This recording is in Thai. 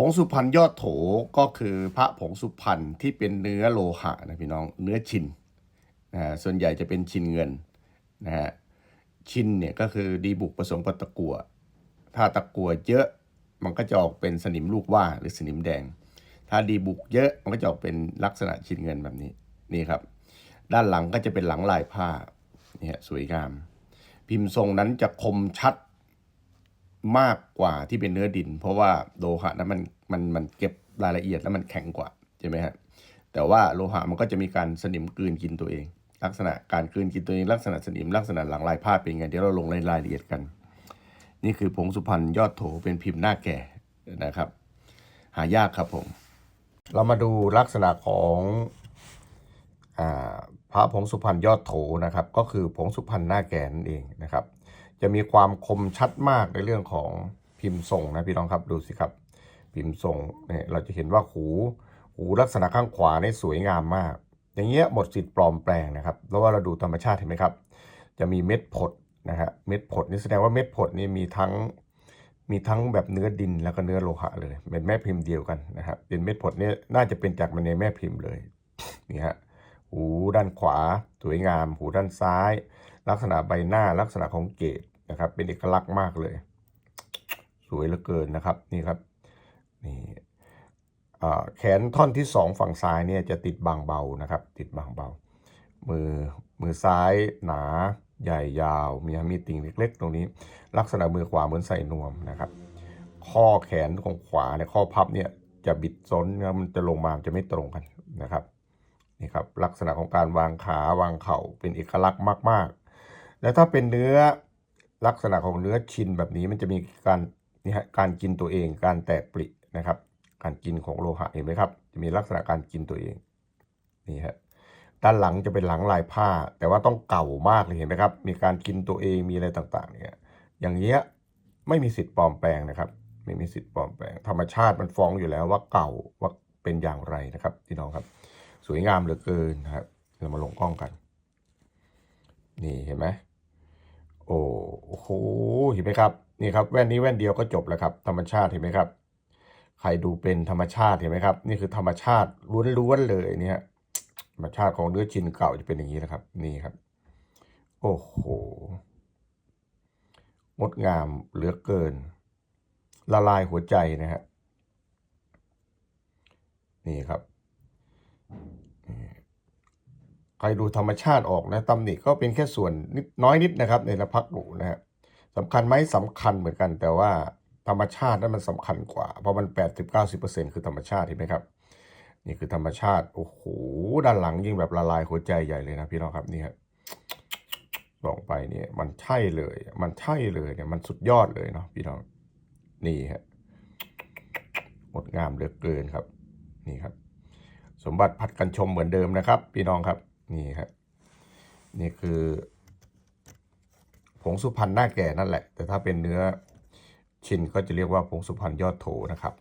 ผงสุพรรณยอดโถก็คือพระผงสุพรรณที่เป็นเนื้อโลหะนะพี่น้องเนื้อชินนะส่วนใหญ่จะเป็นชินเงินนะฮะชินเนี่ยก็คือดีบุกผสมกับตะกัวถ้าตะกัวเยอะมันก็จะออกเป็นสนิมลูกว่าหรือสนิมแดง ถ้าดีบุกเยอะมันก็จะออกเป็นลักษณะชินเงินแบบนี้นี่ครับ ด้านหลังก็จะเป็นหลังลายผ้าเนี่ยสวยงาม พิมพ์ทรงนั้นจะคมชัด มากกว่าที่เป็นเนื้อดิน เพราะว่าโลหะนั้นมันมันมันเก็บรายละเอียดแล้วมันแข็งกว่าใช่ไหมฮะแต่ว่าโลหะมันก็จะมีการสนิมกลืนกินตัวเอง ลักษณะการกลืนกินตัวเองลักษณะสนิมลักษณะหลังลายผ้าเป็นไงเดี๋ยวเราลงในรายละเอียดกัน นี่คือผงสุพรรณยอดโถเป็นพิมพ์หน้าแก่นะครับ หายากครับผม เรามาดูลักษณะของอาพระผงสุพรรณยอดโถนะครับ ก็คือผงสุพรรณหน้าแก่นั่นเองนะครับ จะมีความคมชัดมากในเรื่องของพิมพ์ทรงนะพี่น้องครับดูสิครับ พิมพ์ทรงเนี่ยเราจะเห็นว่าหูหูลักษณะข้างขวาเนี่ยสวยงามมาก อย่างเงี้ยหมดสิทธิ์ปลอมแปลงนะครับเพราะว่าเราดูธรรมชาติเห็นไหมครับ จะมีเม็ดผดนะฮะเม็ดผดนี่แสดงว่าเม็ดผดนี่มีทั้งมีทั้งแบบเนื้อดินแล้วก็เนื้อโลหะเลยเป็นแม่พิมพ์เดียวกันนะครับเป็นเม็ดผดเนี่ยน่าจะเป็นจากมันในแม่พิมพ์เลยนี่ฮะ หูด้านขวา สวยงาม หูด้านซ้าย ลักษณะใบหน้าลักษณะของเกศนะครับ เป็นเอกลักษณ์มากเลย สวยเหลือเกินนะครับนี่ครับนี่แขนท่อนที่สองฝั่งซ้ายเนี่ยจะติดบางเบานะครับ ติดบางเบา มือมือซ้ายหนาใหญ่ยาว มีมีติ่งเล็ก ๆ ตรงนี้ ลักษณะมือขวาเหมือนใส่นวมนะครับ ข้อแขนของขวาเนี่ยข้อพับเนี่ยจะบิดซ้นมันจะลงมาจะไม่ตรงกันนะครับ นี่ครับลักษณะของการวางขาวางเข่าเป็นเอกลักษณ์มาก ๆ แล้วถ้าเป็นเนื้อลักษณะของเนื้อชินแบบนี้มันจะมีการนี่ฮะการกินตัวเองการแตกปรินะครับ การกินของโลหะเห็นไหมครับ จะมีลักษณะการกินตัวเองนี่ฮะด้านหลังจะเป็นหลังลายผ้า แต่ว่าต้องเก่ามากเลยเห็นไหมครับ มีการกินตัวเองมีอะไรต่าง ๆ เนี่ยอย่างเงี้ยไม่มีสิทธิ์ปลอมแปลงนะครับ ไม่มีสิทธิ์ปลอมแปลง ธรรมชาติมันฟ้องอยู่แล้วว่าเก่าว่าเป็นอย่างไรนะครับพี่น้องครับ สวยงามเหลือเกินครับ เรามาลงกล้องกัน นี่เห็นไหมโอ้โหเห็นไหมครับนี่ครับแว่นนี้แว่นเดียวก็จบแล้วครับ ธรรมชาติเห็นไหมครับ ใครดูเป็นธรรมชาติเห็นไหมครับ นี่คือธรรมชาติล้วนๆเลยเนี่ยธรรมชาติของเนื้อชินเก่าจะเป็นอย่างนี้นะครับ นี่ครับ โอ้โหงดงามเหลือเกิน ละลายหัวใจนะฮะนี่ครับ ใครดูธรรมชาติออกนะตำหนิก็เป็นแค่ส่วนนิดน้อยนิดนะครับ ในละพักหนูนะฮะสำคัญไหมสำคัญเหมือนกัน แต่ว่าธรรมชาตินั้นมันสำคัญกว่า เพราะมัน 80-90%คือธรรมชาติเห็นไหมครับ นี่คือธรรมชาติ โอ้โห ด้านหลังยิ่งแบบละลายหัวใจใหญ่เลยนะพี่น้องครับนี่ครับลองไปเนี่ยมันใช่เลย มันใช่เลยเนี่ยมันสุดยอดเลยเนาะพี่น้องนี่ฮะงดงามเหลือเกินครับ นี่ครับ สมบัติพัดกันชมเหมือนเดิมนะครับ พี่น้องครับ นี่ครับนี่คือผงสุพรรณหน้าแก่นั่นแหละ แต่ถ้าเป็นเนื้อชินก็จะเรียกว่าผงสุพรรณยอดโถนะครับ